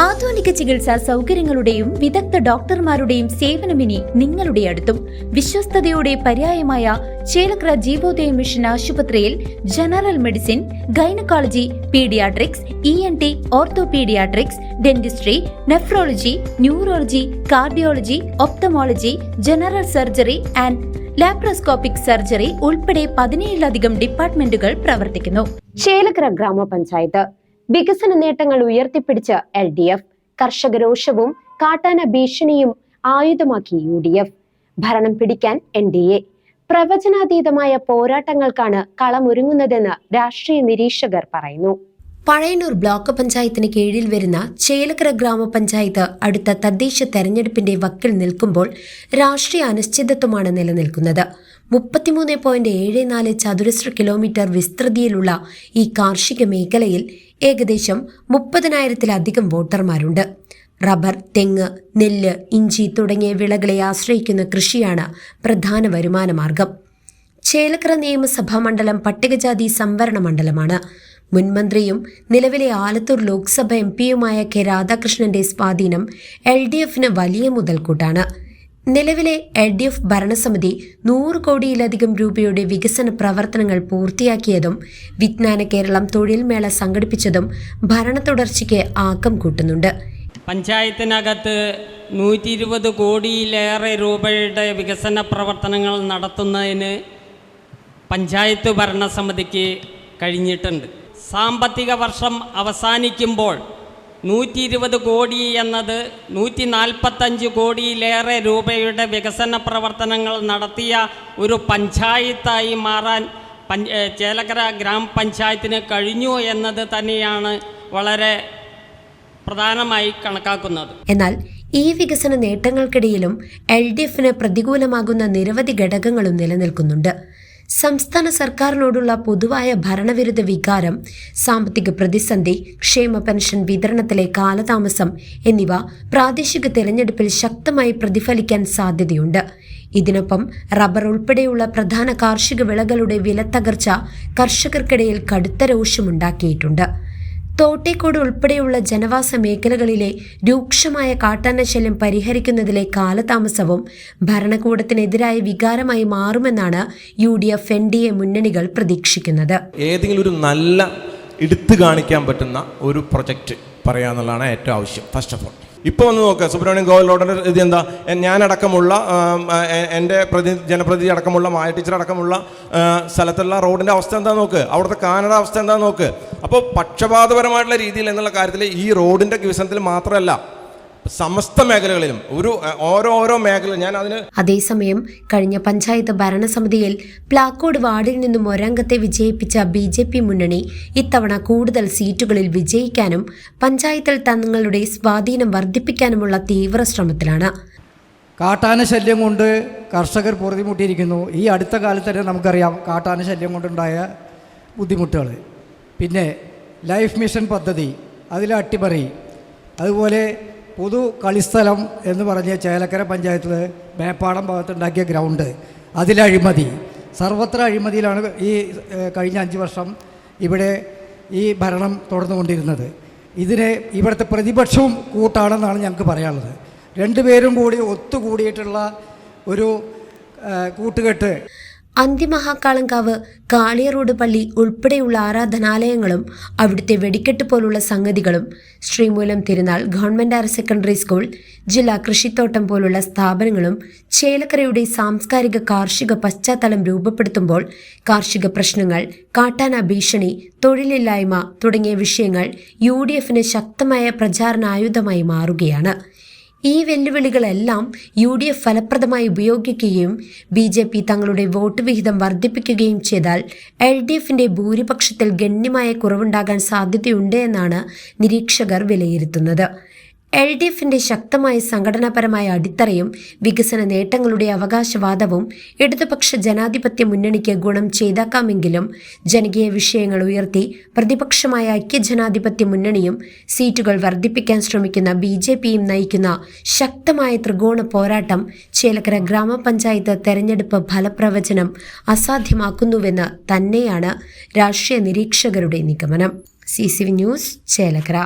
ആധുനിക ചികിത്സാ സൗകര്യങ്ങളുടെയും വിദഗ്ധ ഡോക്ടർമാരുടെയും സേവനമിനി നിങ്ങളുടെ അടുത്തും. വിശ്വസ്തയുടെ പര്യായമായ ചേലക്ര ജീവോദയ മിഷൻ ആശുപത്രിയിൽ general medicine gynaecology paediatrics E N T orthopaediatrics dentistry nephrology neurology cardiology ophthalmology general surgery and laparoscopic surgery ഉൾപ്പെടെ പതിനേഴിലധികം ഡിപ്പാർട്ട്മെന്റുകൾ പ്രവർത്തിക്കുന്നു. ചേലക്കര ഗ്രാമപഞ്ചായത്ത് വികസന നേട്ടങ്ങൾ ഉയർത്തിപ്പിടിച്ച് എൽ ഡി എഫ് കർഷകരോഷവും കാട്ടാന ഭീഷണിയും ആയുധമാക്കി യു ഡി എഫ്. ഭരണം പിടിക്കാൻ എൻ ഡി എ. പ്രവചനാതീതമായ പോരാട്ടങ്ങൾക്കാണ് കളമൊരുങ്ങുന്നതെന്ന് രാഷ്ട്രീയ നിരീക്ഷകർ പറയുന്നു. പഴയന്നൂർ ബ്ലോക്ക് പഞ്ചായത്തിന് കീഴിൽ വരുന്ന ചേലക്കര ഗ്രാമപഞ്ചായത്ത് അടുത്ത തദ്ദേശ തെരഞ്ഞെടുപ്പിന്റെ വക്കിൽ നിൽക്കുമ്പോൾ രാഷ്ട്രീയ അനിശ്ചിതത്വമാണ് നിലനിൽക്കുന്നത്. മുപ്പത്തിമൂന്ന് പോയിന്റ് ഏഴ് നാല് ചതുരശ്ര കിലോമീറ്റർ വിസ്തൃതിയിലുള്ള ഈ കാർഷിക മേഖലയിൽ ഏകദേശം മുപ്പതിനായിരത്തിലധികം വോട്ടർമാരുണ്ട്. റബ്ബർ തെങ്ങ് നെല്ല് ഇഞ്ചി തുടങ്ങിയ വിളകളെ ആശ്രയിക്കുന്ന കൃഷിയാണ് പ്രധാന വരുമാന മാർഗം ചേലക്കര നിയമസഭാ മണ്ഡലം പട്ടികജാതി സംവരണ മണ്ഡലമാണ്. മുൻമന്ത്രിയും നിലവിലെ ആലത്തൂർ ലോക്സഭ എം പിയുമായ കെ രാധാകൃഷ്ണന്റെ സ്വാധീനം എൽ ഡി എഫിന് വലിയ മുതൽക്കൂട്ടാണ്. നിലവിലെ എൽ ഡി എഫ് ഭരണസമിതി നൂറ് കോടിയിലധികം രൂപയുടെ വികസന പ്രവർത്തനങ്ങൾ പൂർത്തിയാക്കിയതും വിജ്ഞാന കേരളം തൊഴിൽ മേള സംഘടിപ്പിച്ചതും ഭരണ തുടർച്ചയ്ക്ക് ആക്കം കൂട്ടുന്നുണ്ട്. പഞ്ചായത്തിനകത്ത് നൂറ്റി ഇരുപത് കോടിയിലേറെ രൂപയുടെ വികസന പ്രവർത്തനങ്ങൾ നടത്തുന്നതിന് പഞ്ചായത്ത് ഭരണസമിതിക്ക് കഴിഞ്ഞിട്ടുണ്ട്. സാമ്പത്തിക വർഷം അവസാനിക്കുമ്പോൾ നൂറ്റി ഇരുപത് കോടി എന്നത് നൂറ്റി നാൽപ്പത്തഞ്ച് കോടിയിലേറെ രൂപയുടെ വികസന പ്രവർത്തനങ്ങൾ നടത്തിയ ഒരു പഞ്ചായത്തായി മാറാൻ ചേലക്കര ഗ്രാമപഞ്ചായത്തിന് കഴിഞ്ഞു എന്നത് തന്നെയാണ് വളരെ പ്രധാനമായി കണക്കാക്കുന്നത്. എന്നാൽ ഈ വികസന നേട്ടങ്ങൾക്കിടയിലും എൽ ഡി എഫിന് പ്രതികൂലമാകുന്ന നിരവധി ഘടകങ്ങളും നിലനിൽക്കുന്നുണ്ട്. സംസ്ഥാന സർക്കാരിനോടുള്ള പൊതുവായ ഭരണവിരുദ്ധ വികാരം സാമ്പത്തിക പ്രതിസന്ധി ക്ഷേമ പെൻഷൻ വിതരണത്തിലെ കാലതാമസം എന്നിവ പ്രാദേശിക തെരഞ്ഞെടുപ്പിൽ ശക്തമായി പ്രതിഫലിക്കാൻ സാധ്യതയുണ്ട്. ഇതിനൊപ്പം റബ്ബർ ഉൾപ്പെടെയുള്ള പ്രധാന കാർഷിക വിളകളുടെ വില തകർച്ച കർഷകർക്കിടയിൽ കടുത്ത രോഷമുണ്ടാക്കിയിട്ടുണ്ട്. തോട്ടേക്കോട് ഉൾപ്പെടെയുള്ള ജനവാസ മേഖലകളിലെ രൂക്ഷമായ കാട്ടാനശല്യം പരിഹരിക്കുന്നതിലെ കാലതാമസവും ഭരണകൂടത്തിനെതിരായ വികാരമായി മാറുമെന്നാണ് U D F N D A മുന്നണികൾ പ്രതീക്ഷിക്കുന്നത്. ഏതെങ്കിലും ഒരു നല്ല എടുത്തു കാണിക്കാൻ പറ്റുന്ന ഒരു പ്രൊജക്റ്റ് പറയാന്നുള്ളതാണ് ഏറ്റവും ആവശ്യം ഫസ്റ്റ് ഓഫ് ഓൾ ഇപ്പോൾ ഒന്ന് നോക്കുക സുബ്രഹ്മണ്യം ഗോവലോടെ ഇത് എന്താ? ഞാനടക്കമുള്ള എന്റെ പ്രതി ജനപ്രതിനിധി അടക്കമുള്ള മായ ടീച്ചർ അടക്കമുള്ള സ്ഥലത്തുള്ള റോഡിന്റെ അവസ്ഥ എന്താ നോക്ക്? അവിടുത്തെ കാനഡ അവസ്ഥ എന്താ നോക്ക്? അപ്പോൾ പക്ഷപാതപരമായിട്ടുള്ള രീതിയിൽ എന്നുള്ള കാര്യത്തിൽ ഈ റോഡിന്റെ വികസനത്തിൽ മാത്രമല്ല സമസ്ത മേഖലകളിലും ഒരു ഓരോരോ ഓരോ ഓരോ മേഖല ഞാൻ അതിന് അതേസമയം കഴിഞ്ഞ പഞ്ചായത്ത് ഭരണസമിതിയിൽ പ്ലാക്കോഡ് വാർഡിൽ നിന്നും ഒരംഗത്തെ വിജയിപ്പിച്ച ബി ജെ പി മുന്നണി ഇത്തവണ കൂടുതൽ സീറ്റുകളിൽ വിജയിക്കാനും പഞ്ചായത്തിൽ തങ്ങളുടെ സ്വാധീനം വർദ്ധിപ്പിക്കാനുമുള്ള തീവ്ര ശ്രമത്തിലാണ്. കാട്ടാന ശല്യം കൊണ്ട് കർഷകർ പൊറുതിമുട്ടിയിരിക്കുന്നു. ഈ അടുത്ത കാലത്ത് തന്നെ നമുക്കറിയാം കാട്ടാന ശല്യം കൊണ്ടുണ്ടായ ബുദ്ധിമുട്ടുകൾ. പിന്നെ ലൈഫ് മിഷൻ പദ്ധതി അതിലെ അട്ടിമറി അതുപോലെ പൊതു കളിസ്ഥലം എന്ന് പറഞ്ഞ ചേലക്കര പഞ്ചായത്തിൽ മേപ്പാടം ഭാഗത്തുണ്ടാക്കിയ ഗ്രൗണ്ട്. അതിലെ അഴിമതി. സർവത്ര അഴിമതിയിലാണ് ഈ കഴിഞ്ഞ അഞ്ച് വർഷം ഇവിടെ ഈ ഭരണം തുടർന്നുകൊണ്ടിരുന്നത്. ഇതിനെ ഇവിടുത്തെ പ്രതിപക്ഷവും കൂട്ടാണെന്നാണ് ഞങ്ങൾക്ക് പറയാനുള്ളത്. രണ്ടുപേരും കൂടി ഒത്തുകൂടിയിട്ടുള്ള ഒരു കൂട്ടുകെട്ട് അന്തിമഹാക്കാളങ്കാവ് കാളിയറോഡ് പള്ളി ഉൾപ്പെടെയുള്ള ആരാധനാലയങ്ങളും അവിടുത്തെ വെടിക്കെട്ട് പോലുള്ള സംഗതികളും Sreemoolam Thirunal government higher secondary school ജില്ലാ കൃഷിത്തോട്ടം പോലുള്ള സ്ഥാപനങ്ങളും ചേലക്കരയുടെ സാംസ്കാരിക കാർഷിക പശ്ചാത്തലം രൂപപ്പെടുത്തുമ്പോൾ കാർഷിക പ്രശ്നങ്ങൾ കാട്ടാന ഭീഷണി തൊഴിലില്ലായ്മ തുടങ്ങിയ വിഷയങ്ങൾ യു ശക്തമായ പ്രചാരണായുധമായി മാറുകയാണ്. ഈ വെല്ലുവിളികളെല്ലാം യു ഡി എഫ് ഫലപ്രദമായി ഉപയോഗിക്കുകയും ബി ജെ പി തങ്ങളുടെ വോട്ട് വിഹിതം വർദ്ധിപ്പിക്കുകയും ചെയ്താൽ എൽ ഡി എഫിന്റെ ഭൂരിപക്ഷത്തിൽ ഗണ്യമായ കുറവുണ്ടാകാൻ സാധ്യതയുണ്ട് എന്നാണ് നിരീക്ഷകർ വിലയിരുത്തുന്നത്. എൽ ഡി എഫിന്റെ ശക്തമായ സംഘടനാപരമായ അടിത്തറയും വികസന നേട്ടങ്ങളുടെ അവകാശവാദവും ഇടതുപക്ഷ ജനാധിപത്യ മുന്നണിക്ക് ഗുണം ചെയ്തേക്കാമെങ്കിലും ജനകീയ വിഷയങ്ങൾ ഉയർത്തി പ്രതിപക്ഷമായ ഐക്യജനാധിപത്യ മുന്നണിയും സീറ്റുകൾ വർദ്ധിപ്പിക്കാൻ ശ്രമിക്കുന്ന ബി ജെ പിയും നയിക്കുന്ന ശക്തമായ ത്രികോണ പോരാട്ടം ചേലക്കര ഗ്രാമപഞ്ചായത്ത് തെരഞ്ഞെടുപ്പ് ഫലപ്രവചനം അസാധ്യമാക്കുന്നുവെന്ന് തന്നെയാണ് രാഷ്ട്രീയ നിരീക്ഷകരുടെ നിഗമനം. C C V news Chelakkara.